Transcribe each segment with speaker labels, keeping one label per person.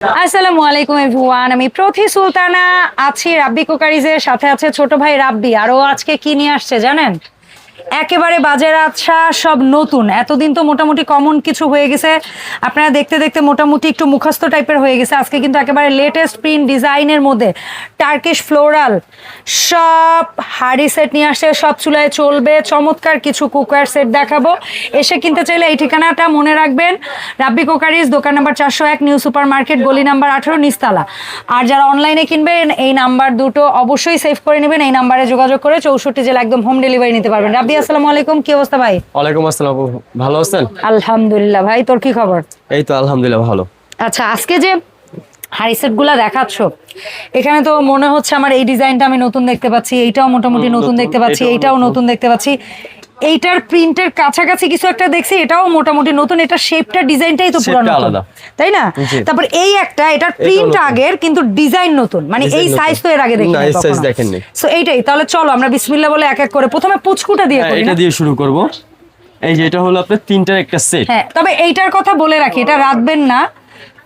Speaker 1: আসসালামু আলাইকুম, এভরিওয়ান। আমি প্রথি সুলতানা, আছি রাব্বি কুকারিজের সাথে আছে ছোট ভাই রাব্বি। আর ও আজকে কি নিয়ে আসছে জানেন? একেবারে বাজার আচ্ছা সব নতুন। এতদিন তো মোটামুটি কমন কিছু হয়ে গেছে। আপনারা দেখতে দেখতে মোটামুটি একটু মুখস্থ টাইপের হয়ে গেছে। আজকে কিন্তু একেবারে লেটেস্ট প্রিন্ট ডিজাইনের মধ্যে টার্কিশ ফ্লোরাল সব হাড়ি সেট নিয়ে আসছে, সব চুলায় চলবে। চমৎকার কিছু কুকার সেট দেখাবো। এসে কিনতে চাইলে এই ঠিকানাটা মনে রাখবেন। রাব্বি কুকারিজ দোকান নাম্বার চারশো এক নিউ সুপার মার্কেট গলি নাম্বার আঠেরো নিস্তালা আর যারা অনলাইনে কিনবেন, এই নাম্বার দুটো অবশ্যই সেভ করে নেবেন। এই নাম্বারে যোগাযোগ করে চৌষট্টি জেলা একদম হোম ডেলিভারি নিতে পারবেন। রাব্বি আসসালামু আলাইকুম কি অবস্থা ভাই?
Speaker 2: ওয়ালাইকুম আসসালাম ভালো আছেন?
Speaker 1: আলহামদুলিল্লাহ ভাই তোর কি খবর?
Speaker 2: এই তো আলহামদুলিল্লাহ ভালো।
Speaker 1: আচ্ছা আজকে যে হাড়ি সেটগুলো দেখাচ্ছ এখানে তো মনে হচ্ছে আমার এই ডিজাইনটা আমি নতুন দেখতে পাচ্ছি এইটাও মোটামুটি নতুন দেখতে পাচ্ছি
Speaker 2: এটাও
Speaker 1: এইটাও।
Speaker 2: নতুন
Speaker 1: দেখতে পাচ্ছি। এইটার প্রিন্টের কাছাকাছি কিছু একটা দেখছি এটাও মোটামুটি নতুন এটা শেপটা ডিজাইনটাই তো পুরো নতুন। তাই না? তারপর এই একটা এটার প্রিন্ট আগের কিন্তু ডিজাইন নতুন মানে এই সাইজ তো এর আগে দেখি
Speaker 2: না, এই size দেখেননি।
Speaker 1: সো এইটাই তাহলে চলো আমরা বিসমিল্লাহ বলে এক এক করে প্রথমে পুচকুটা দিয়ে
Speaker 2: হ্যাঁ
Speaker 1: করি
Speaker 2: এটা দিয়ে শুরু করব। এই যে এটা হলো আপনার তিনটার একটা সেট
Speaker 1: হ্যাঁ তবে এইটার কথা বলে রাখি এটা রাখবেন না।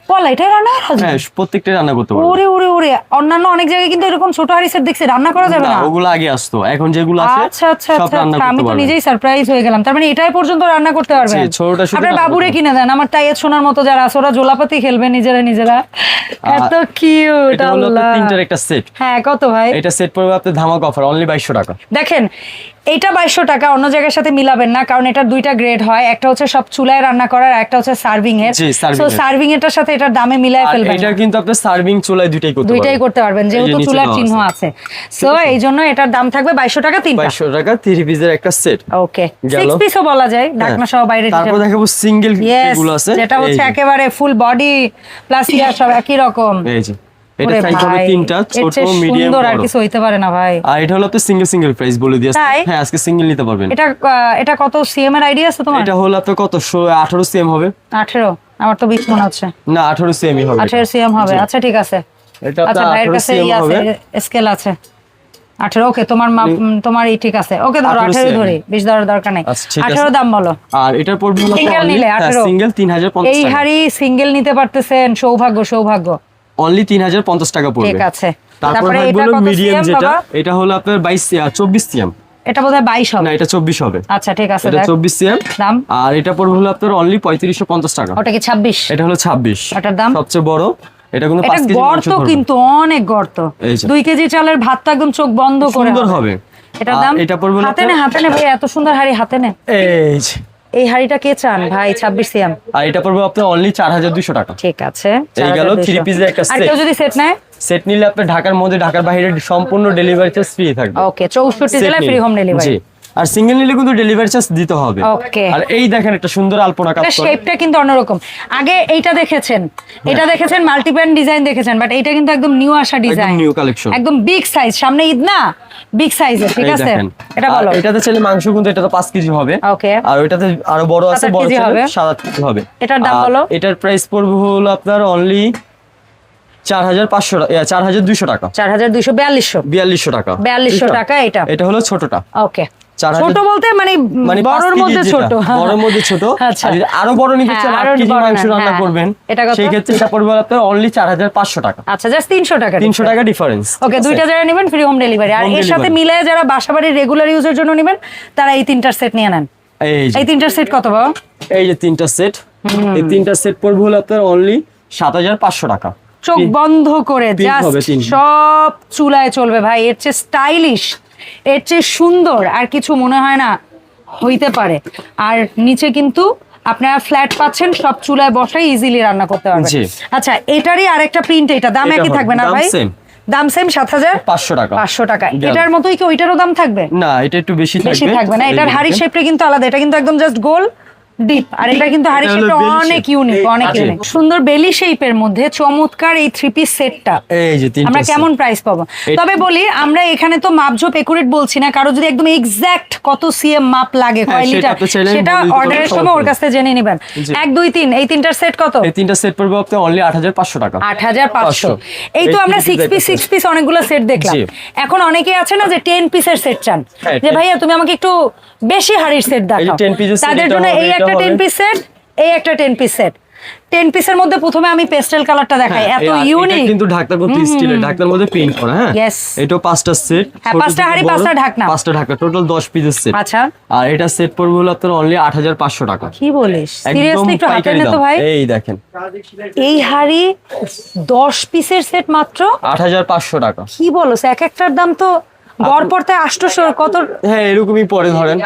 Speaker 1: বল এটাই রান্না
Speaker 2: হ্যাঁ প্রত্যেকটা রান্না করতে পারব।
Speaker 1: ওরে ওরে ওরে অন্যান্য অনেক জায়গায় কিন্তু এরকম ছোট দেখছি রান্না করা যাবে
Speaker 2: না ওগুলো আগে আসতো এখন যেগুলো আছে
Speaker 1: আচ্ছা আচ্ছা আচ্ছা আচ্ছা, আমি তো নিজেই সারপ্রাইজ হয়ে গেলাম। তার মানে এটাই পর্যন্ত রান্না করতে
Speaker 2: ছোটটা শুধু
Speaker 1: আপনার বাবুরে কিনে দেন আমার তাই সোনার মতো যারা আছে ওরা জোলাপাতি খেলবে নিজেরা নিজেরা। এত কিউট আল্লাহ।
Speaker 2: তিনটার একটা সেট
Speaker 1: হ্যাঁ কত ভাই?
Speaker 2: এটা সেট পড়বে আপনার ধামাক অফার অনলি বাইশশো টাকা।
Speaker 1: দেখেন এটা বাইশশো টাকা অন্য জায়গার সাথে মিলাবেন না কারণ এটার দুইটা গ্রেড হয়। একটা হচ্ছে সব চুলায় রান্না করার একটা হচ্ছে সার্ভিং এর। তো। সার্ভিং এরটার সাথে এটার দামে মিলায় ফেলবেন
Speaker 2: এটা কিন্তু আপনার সার্ভিং চুলায় দুইটাই করতে
Speaker 1: দুইটাই করতে পারবেন যেহেতু চুলার চিহ্ন আছে। সো এই জন্য এটার দাম থাকবে বাইশশো টাকা তিনটা।
Speaker 2: বাইশশো টাকা থ্রি পিসের একটা সেট
Speaker 1: ওকে
Speaker 2: গেল।
Speaker 1: সিক্স পিসও বলা যায় ঢাকনা সহ বাইরে
Speaker 2: হ্যাঁ। তারপর দেখাবো সিঙ্গেল যেগুলো আছে।
Speaker 1: যেটা হচ্ছে একেবারে ফুল বডি প্লাস ইয়ার সব একই রকম।
Speaker 2: এই যে। এটা সাইজ হবে তিনটা ছোট মিডিয়াম
Speaker 1: সুন্দর আর কিছু হইতে পারে না ভাই।
Speaker 2: আর এটা হলো আপনার সিঙ্গেল সিঙ্গেল প্রাইস বলে দিয়েছে। হ্যাঁ আজকে সিঙ্গেল নিতে পারবেন।
Speaker 1: এটা এটা কত সিএম এর আইডিয়া আছে তোমার?
Speaker 2: এটা হলো আপনার কত? আঠারো সিএম হবে।
Speaker 1: আঠেরো? আমার তো বিশ মনে হচ্ছে।
Speaker 2: না আঠারো সিএমই হবে
Speaker 1: আঠেরো সিএম হবে। আচ্ছা ঠিক আছে।
Speaker 2: এটা
Speaker 1: আচ্ছা ভাইয়ের
Speaker 2: আঠারো
Speaker 1: কাছে ই আছে স্কেল আছে। ওকে তোমার মাপ তোমার ই ঠিক আছে। ওকে ধরো
Speaker 2: 18
Speaker 1: আঠেরো
Speaker 2: CM
Speaker 1: ধরার দরকার নেই।
Speaker 2: আচ্ছা,
Speaker 1: দাম বলো।
Speaker 2: আর এটার পড়বে হলো
Speaker 1: নিলে 18
Speaker 2: সিঙ্গেল তিন হাজার পঞ্চাশ
Speaker 1: এই হাড়ি সিঙ্গেল নিতে পারতেছেন সৌভাগ্য সৌভাগ্য।
Speaker 2: অনলি তিন হাজার পঞ্চাশ টাকা পড়বে।
Speaker 1: ঠিক আছে।
Speaker 2: তারপরে হলো মিডিয়াম যেটা এটা হলো আপনার বাইশ চব্বিশ সিএম।
Speaker 1: এটা বোধহয় বাইশ
Speaker 2: না এটা চব্বিশ হবে।
Speaker 1: আচ্ছা ঠিক আছে
Speaker 2: এটা
Speaker 1: দেখ।
Speaker 2: চব্বিশ সিএম।
Speaker 1: দাম?
Speaker 2: আর এটা পড়বে হলো আপনার অনলি পঁয়ত্রিশশো পঞ্চাশ টাকা।
Speaker 1: ওটা কি ছাব্বিশ?
Speaker 2: এটা হলো ছাব্বিশ।
Speaker 1: ওটার দাম?
Speaker 2: সবচেয়ে বড় এটা কিন্তু
Speaker 1: এটা
Speaker 2: কেজি
Speaker 1: গর্ত কিন্তু অনেক গর্ত। কেজি চালের ভাত তো একদম চোখ বন্ধ করে
Speaker 2: সুন্দর হবে।
Speaker 1: এটার দাম?
Speaker 2: এটা পড়বে
Speaker 1: হাতে নে হাতে নে ভাই এত সুন্দর হাড়ি হাতে নে।
Speaker 2: এই।
Speaker 1: এই হাড়িটা কে চান ভাই? ছাব্বিশ সিএম।
Speaker 2: আর এটা পড়বে আপনার অনলি চার হাজার দুশো টাকা।
Speaker 1: ঠিক আছে
Speaker 2: এই গেল
Speaker 1: 4200
Speaker 2: three piece এর একটা
Speaker 1: আর কেউ যদি সেট নেয়?
Speaker 2: সেট নিলে আপনার ঢাকার মধ্যে ঢাকার বাইরে সম্পূর্ণ ডেলিভারি চার্জ ফ্রি থাকবে।
Speaker 1: ওকে চৌষট্টি
Speaker 2: Set
Speaker 1: জেলায় ফ্রি হোম ডেলিভারি
Speaker 2: জি। আর সিঙ্গেল নিলে কিন্তু ডেলিভারি চার্জ দিতে হবে।
Speaker 1: Okay.
Speaker 2: আর এই দেখেন একটা সুন্দর আলপনা কাজ
Speaker 1: এটা
Speaker 2: করে
Speaker 1: শেপটা কিন্তু অন্যরকম। আগে এইটা দেখেছেন? এটা দেখেছেন? মাল্টিপ্যান ডিজাইন দেখেছেন বাট এইটা কিন্তু একদম নিউ আসা ডিজাইন
Speaker 2: নিউ কালেকশন
Speaker 1: একদম বিগ সাইজ সামনে ঈদ না? বিগ সাইজের ঠিক আছে? এটা বলো।
Speaker 2: এটাতে চাইলে মাংস কিন্তু এটা তো পাঁচ কেজি হবে।
Speaker 1: ওকে
Speaker 2: আর ওইটাতে আরও বড় আছে বড়
Speaker 1: হবে।
Speaker 2: সাত কেজি হবে।
Speaker 1: এটার দাম বলো?
Speaker 2: এটার প্রাইস পড়বে হলো আপনার অনলি চার হাজার পাঁচশো চার হাজার দুইশো টাকা।
Speaker 1: চার হাজার দুইশো বিয়াল্লিশশো।
Speaker 2: বিয়াল্লিশশো টাকা।
Speaker 1: বিয়াল্লিশশো টাকা এটা।
Speaker 2: এটা হলো ছোটটা।
Speaker 1: ওকে ছোট বলতে মানে
Speaker 2: মানে
Speaker 1: বড়র মধ্যে ছোট।
Speaker 2: বড়র মধ্যে ছোট।
Speaker 1: আচ্ছা।
Speaker 2: আর আরও বড় নিতে
Speaker 1: হ্যাঁ,
Speaker 2: চান কেজি মাংস রান্না
Speaker 1: হ্যাঁ।
Speaker 2: করবেন। সেই ক্ষেত্রে এটা পড়বে আপনার অনলি চার হাজার পাঁচশো টাকা।
Speaker 1: আচ্ছা জাস্ট তিনশো টাকা
Speaker 2: তিনশো টাকা ডিফারেন্স
Speaker 1: ওকে দুইটা যারা নেবেন ফ্রি হোম ডেলিভারি আর এর সাথে। মিলে যারা বাসাবাড়ির রেগুলার ইউজের জন্য নেবেন তারা এই তিনটার সেট নিয়ে নেন।
Speaker 2: এই
Speaker 1: এই তিনটার সেট কত বাবা?
Speaker 2: এই যে তিনটা সেট এই তিনটা সেট পড়বে হলো আপনার অনলি সাত হাজার পাঁচশো টাকা।
Speaker 1: চোখ বন্ধ করে জাস্ট সব চুলায় চলবে ভাই। এর চেয়ে স্টাইলিশ এর চেয়ে সুন্দর আর কিছু মনে হয় না হইতে পারে। আর নিচে কিন্তু আপনারা ফ্ল্যাট পাচ্ছেন সব চুলায় বসাই ইজিলি রান্না করতে পারবেন। আচ্ছা এটারই আরেকটা প্রিন্ট এটা। দাম একই থাকবে না ভাই। দাম সেম সাত হাজার?
Speaker 2: পাঁচশো টাকা।
Speaker 1: পাঁচশো টাকা। এটার মতোই কি ওইটারও দাম থাকবে?
Speaker 2: না এটা একটু বেশি
Speaker 1: বেশি
Speaker 2: থাকবে।
Speaker 1: থাকবে না। এটার হাড়ি শেপটা কিন্তু আলাদা। এটা কিন্তু একদম জাস্ট গোল। ডিপ আর এটা কিন্তু হাড়ি শেপটা অনেক ইউনিক অনেক। ইউনিক সুন্দর বেলি শেপের মধ্যে চমৎকার এই থ্রি পিস সেটটা
Speaker 2: এই যে
Speaker 1: আমরা কেমন প্রাইস পাবো? তবে বলি আমরা এখানে তো মাপঝোপ একুরেট বলছি না কারও যদি একদম এক্সাক্ট কত সিএম মাপ লাগে
Speaker 2: হ্যাঁ,
Speaker 1: কয় লিটার
Speaker 2: আপনি
Speaker 1: সেটা অর্ডারের সময় ওর
Speaker 2: নেই।
Speaker 1: কাছ থেকে জেনে নেবেন। এক দুই তিন এই তিনটার সেট কত?
Speaker 2: এই তিনটা সেট পড়বে আপনার অনলি আট হাজার পাঁচশো টাকা।
Speaker 1: আট হাজার পাঁচশো। এই তো আমরা সিক্স পিস
Speaker 2: একটা
Speaker 1: সিক্স পিস অনেকগুলো সেট দেখলাম। এখন অনেকে আছে না যে টেন পিসের সেট চান।
Speaker 2: হ্যাঁ,
Speaker 1: যে ভাইয়া তুমি আমাকে একটু বেশি হাড়ির সেট দেখাও।
Speaker 2: 10 piece এর set
Speaker 1: তাদের জন্য এই
Speaker 2: এটা
Speaker 1: একটা টেন। পিস সেট এই একটা টেন পিস সেট টেন পিসের মধ্যে প্রথমে আমি পেস্টেল কালারটা দেখাই
Speaker 2: হ্যাঁ,
Speaker 1: এত ইউনিক
Speaker 2: কিন্তু ঢাকনা করতে স্টিলের ঢাকনার মধ্যে প্রিন্ট করা হ্যাঁ. এটা পাঁচটা সেট
Speaker 1: হ্যাঁ, পাঁচটা হাঁড়ি, পাঁচটা ঢাকনা।
Speaker 2: পাঁচটা ঢাকনা টোটাল দশ পিসের সেট
Speaker 1: আচ্ছা।
Speaker 2: আর এটা সেট পড়বে হলো আপনার অনলি আট হাজার পাঁচশো টাকা।
Speaker 1: কি বলিস? সিরিয়াসলি একটু হাতে নে তো ভাই।
Speaker 2: এই দেখেন।
Speaker 1: এই হাড়ি দশ পিসের সেট মাত্র?
Speaker 2: আট হাজার পাঁচশো টাকা।
Speaker 1: কি বলো এক একটার দাম তো গড় পড়তে আষ্টশো কত
Speaker 2: হ্যাঁ এরকমই পরে ধরেন।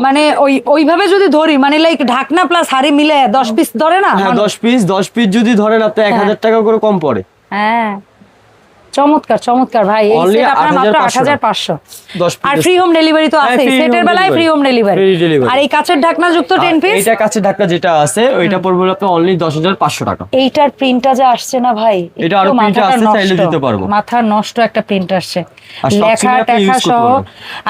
Speaker 1: মানে ওই ওইভাবে যদি ধরি মানে লাইক ঢাকনা প্লাস হাড়ি মিলে দশ পিস ধরে না?
Speaker 2: হ্যাঁ
Speaker 1: মানুষ?
Speaker 2: দশ পিস দশ পিস যদি ধরেন আপনি এক হাজার টাকা করে কম পড়ে।
Speaker 1: হ্যাঁ। চমৎকার চমৎকার ভাই। এই সেট আপনার মাত্র
Speaker 2: 8,500
Speaker 1: হাজার পাঁচশো।
Speaker 2: দশ
Speaker 1: আর ফ্রি হোম ডেলিভারি তো
Speaker 2: হ্যাঁ,
Speaker 1: আছে সেটের বেলায় ফ্রি হোম ডেলিভারি আর এই কাচের ঢাকনা যুক্ত টেন পিস
Speaker 2: এইটা কাছে ঢাকা যেটা আছে ওইটা পড়বে হলো আপনার অনলি দশ হাজার পাঁচশো টাকা।
Speaker 1: এইটার প্রিন্টটা যে আসছে না ভাই
Speaker 2: এটা আরও
Speaker 1: মাথাটা
Speaker 2: আসছে, চাইলে দিতে পারব।
Speaker 1: মাথা নষ্ট একটা প্রিন্ট আসছে। লেখা টেখা সহ।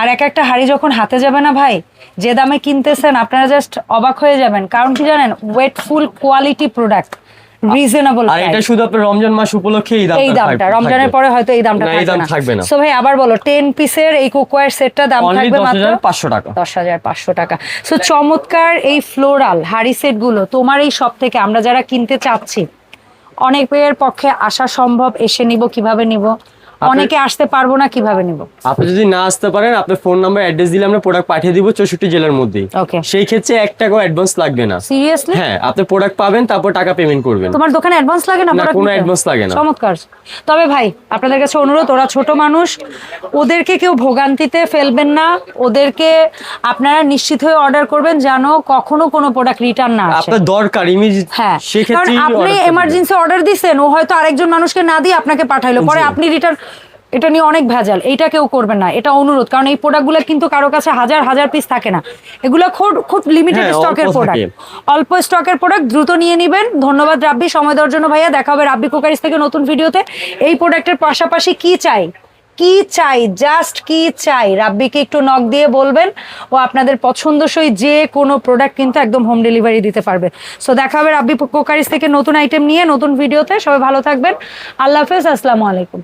Speaker 1: আর এক একটা হাড়ি যখন হাতে যাবে না ভাই যে দামে কিনতেছেন আপনারা জাস্ট অবাক হয়ে যাবেন। কারণ কি জানেন? ওয়েটফুল কোয়ালিটি প্রোডাক্ট রিজনেবল
Speaker 2: আর এটা শুধু আপনার রমজান মাস উপলক্ষে এই দামটা
Speaker 1: এই দামটা রমজানের পরে হয়তো এই দামটা
Speaker 2: না, থাকবে না।
Speaker 1: সো ভাই আবার বলো টেন পিসের এই কুকওয়্যার সেটটা দাম থাকবে মাত্র
Speaker 2: হাজার পাঁচশো টাকা।
Speaker 1: দশ হাজার পাঁচশো টাকা। সো চমৎকার এই ফ্লোরাল হাড়ি সেটগুলো তোমার এই সব থেকে আমরা যারা কিনতে চাচ্ছি অনেকের পক্ষে আসা সম্ভব এসে নিব কীভাবে নিব? অনেকে আসতে পারব না কীভাবে নিব?
Speaker 2: আপনি যদি না আসতে পারেন আপনার ফোন নাম্বার অ্যাড্রেস দিলে আমরা প্রোডাক্ট পাঠিয়ে দিব চৌষট্টি জেলার মধ্যে
Speaker 1: ওকে।
Speaker 2: সেই ক্ষেত্রে এক টাকাও অ্যাডভান্স লাগবে না।
Speaker 1: সিরিয়াসলি
Speaker 2: হ্যাঁ আপনি প্রোডাক্ট পাবেন তারপর টাকা পেমেন্ট করবেন।
Speaker 1: তোমার দোকানে অ্যাডভান্স লাগে না
Speaker 2: কোনো advance লাগে না।
Speaker 1: চমৎকার। তবে ভাই আপনাদের কাছে অনুরোধ ওরা ছোট মানুষ ওদেরকে কেউ ভোগান্তিতে ফেলবেন না। ওদেরকে আপনারা নিশ্চিত হয়ে অর্ডার করবেন যেন কখনো কোনো প্রোডাক্ট রিটার্ন না আসে।
Speaker 2: আপনার দরকার ইমিডিয়েট
Speaker 1: হ্যাঁ
Speaker 2: সেক্ষেত্রে
Speaker 1: আপনি এমার্জেন্সি অর্ডার দিছেন ও হয়তো আরেকজন মানুষকে না দিয়ে আপনাকে পাঠাইলো পরে আপনি রিটার্ন এটা নিয়ে অনেক ভেজাল এইটা কেউ করবেন না এটা অনুরোধ কারণ এই প্রোডাক্টগুলো কিন্তু কারও কাছে হাজার হাজার পিস থাকে না। এগুলো খুব খুব লিমিটেড স্টকের প্রোডাক্ট অল্প স্টকের প্রোডাক্ট দ্রুত নিয়ে নেবেন। ধন্যবাদ রাব্বি সময় দেওয়ার জন্য ভাইয়া। দেখা হবে রাব্বি কুকারিস থেকে নতুন ভিডিওতে। এই প্রোডাক্টের পাশাপাশি কি চাই? কি চাই? জাস্ট কি চাই? রাব্বিকে একটু নক দিয়ে বলবেন। ও আপনাদের পছন্দসই যে কোনো প্রোডাক্ট কিন্তু একদম হোম ডেলিভারি দিতে পারবে। সো দেখা হবে রাব্বি কুকারিস থেকে নতুন আইটেম নিয়ে নতুন ভিডিওতে। সবাই ভালো থাকবেন। আল্লাহ হাফেজ আসসালামু আলাইকুম।